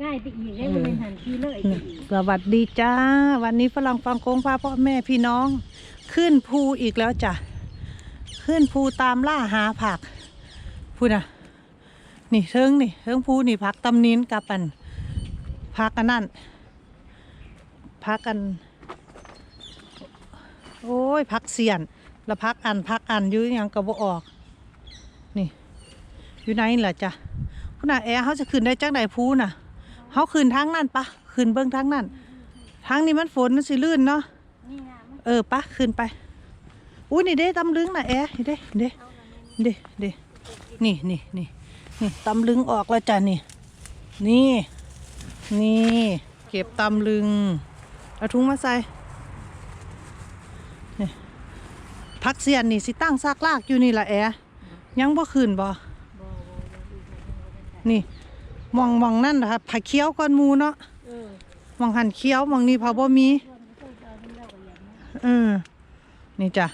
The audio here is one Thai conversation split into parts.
ใกล้ไปอีกได้เป็นหันทีเลยไปอีกสวัสดีจ้า วันนี้ฝรั่งฟังโค้งพาพ่อแม่พี่น้อง ขึ้นภูอีกแล้วจ้ะ ขึ้นภูตามล่าหาผักพูดนะนี่เทิงนี่เทิงภูนี่พักตำนินกับอันพักอันนั่นพักกัน โอ้ยพักเสียนแล้วพักอันพักอันอยื้อยังกระบออก นี่ อยู่ไหนล่ะจ้ะพูดนะแอร์เขาจะขึ้นได้จังไหนภูน่ะ เขาขึ้นทางนั่นปะขึ้นเบื้องทางนั่นทางนี้มันฝนมันสิลื่นเนาะเออปะขึ้นไปอุ้ยนี่เด้ตำลึงนะแอะนี่เด้เด้เด้เด้นี่นี่นี่นี่ตำลึงออกแล้วจ้ะนี่ นี่นี่เก็บตำลึงเอาถุงมาใส่นี่พักเสียนนี่สิตั้งซากลากอยู่นี่ละแอะยังบ่ขึ้นบ่บ่บ่บ่ดูบ่นี่ มองมองนั่นนะครับผักเคี้ยวก้อนหมูเนาะเออมองหันเคี้ยวมองนี่พอบ่มีส่วนก็จะเอาเล่ากับอย่างนั้นเออนี่จ้ะ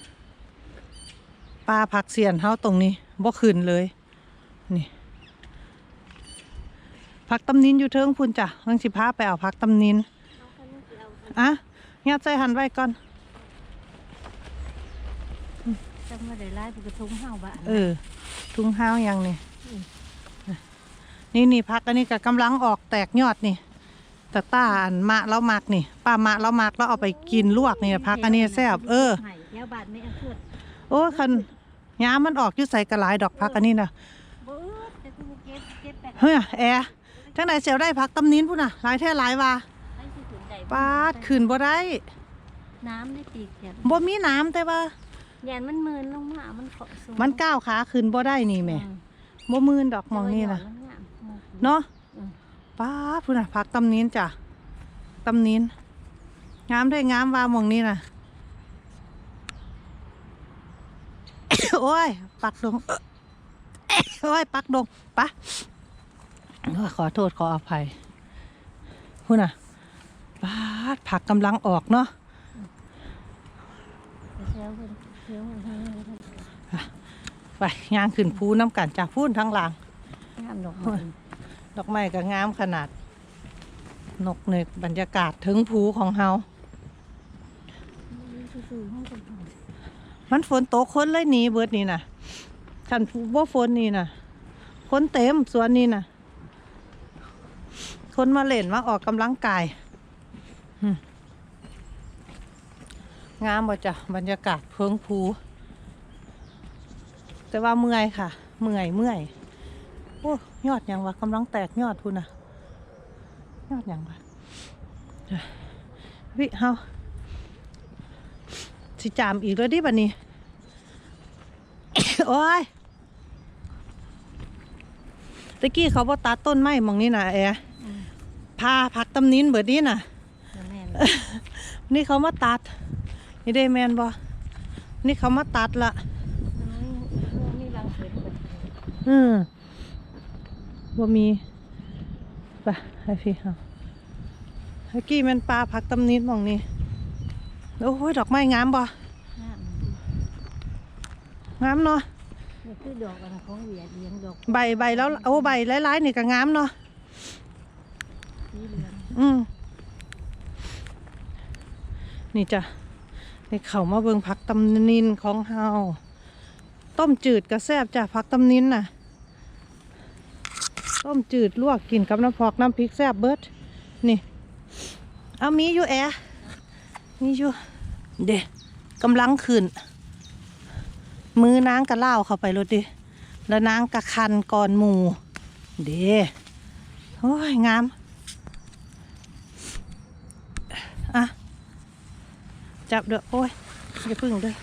ปลาผักเสียนเฮาตรงนี้บ่ขึ้นเลย นี่ผักตำนินอยู่เทิงพุ่นจ้ะเพิ่งสิพาไปเอาผักตำนินเอาคันนี้สิเอาอะยัดใส่หันไว้ก่อนจำมาได้หลายผู้กระทงเฮาบะเออ ทุ่งห้าวยังนี่ นี่นี่ผักอันนี้ก็กำลังออกแตกยอดนี่แต่ต้าอันมะแล้วมักนี่ป้ามะแล้วมักแล้วเอาไปกินลวกนี่ผักอันนี้แซ่บเออ ไห้แถวบ้านไม่เอาเพื่อนโอ้ยคันย้ามันออกอยู่ใส่กระหลายดอกพักอันนี้นะบ่เออแต่กูเก็บเก็บแปะเฮ้ยแอร์จังไดเสียวได้พักตำนินพุ่นน่ะหลายแท้หลายว่าให้สิถึงใดปาดขึ้นบ่ได้น้ำได้ปีกแขนบ่มีน้ำแต่ว่า แยนมันมืนลงมา มันเกาะสูงมันก้าวขาขึ้นบ่ได้นี่แหม่อืบ่มืนดอกหมองนี่น่ะแต่ว่าหยอดมันงาม เนาะป้าพุ่นน่ะพักตำนินจ้ะตำนินงามได้งามว่าหมองนี้น่ะโอ้ย ปักดงโอ้ย ปักดงปะโอ้ยขอโทษขออภัยพุ่นน่ะป้าดผักกำลังออกเนาะไปย่างขึ้นภูน้ำกันจากพูนทั้งหลังงามดอกไม้ ดอกไม้ก็งามขนาด นกเนกบรรยากาศถึงภูของเฮา มันฝนตกคนเลยหนีเบิดนี่น่ะคันว่าฝนนี่น่ะคนเต็มสวนนี่น่ะคนมาเล่นมาออกกำลังกาย งามบ่จ้ะบรรยากาศเพิงภูแต่ว่าเมื่อยค่ะ เมื่อยเมื่อย โอ้ยอดหยังวะกำลังแตกยอดพูนน่ะยอดหยังวะเอ้ยวิเฮาสิจามอีกแล้วดิบัดนี้ โอ้ยตะกี้เขาบ่ตัดต้นไม้หมองนี้น่ะแอร์พาผักตำนินเบิดนี้น่ะแม่นนี่เขามาตัด นี่ได้แมนบ่นี่เขามาตัดละมันมีรังเกิดเบิดอืมบ่มีไปให้พี่เอาเมื่อกี้แมันปลาผักตำนิดหมองนี้โอ้ยดอกไม้งามบ่งามงามเนาะนี่คือดอกอะไรของเหวียดเลี้ยงดอกใบใบแล้วโอ้ใบหลายๆนี่ก็งามเนาะสีเหลืองอืมนี่จ้ะนี่เขามาเบิ่งผักตำนินของเฮาต้มจืดกระแซบจ้ะผักตำนินน่ะ ต้มจืดลวกกินกับน้ำพอกน้ำพริกแซ่บเบิดนี่เอามีอยู่แอร์มีอยู่เด็กำลังขึ้น มือนางกระเล่าเข้าไปรถดิแล้วนางกระคันก่อนหมูเด้โอ้ยงามอะจับเด้อโอ้ยอย่าพึ่งเด้อ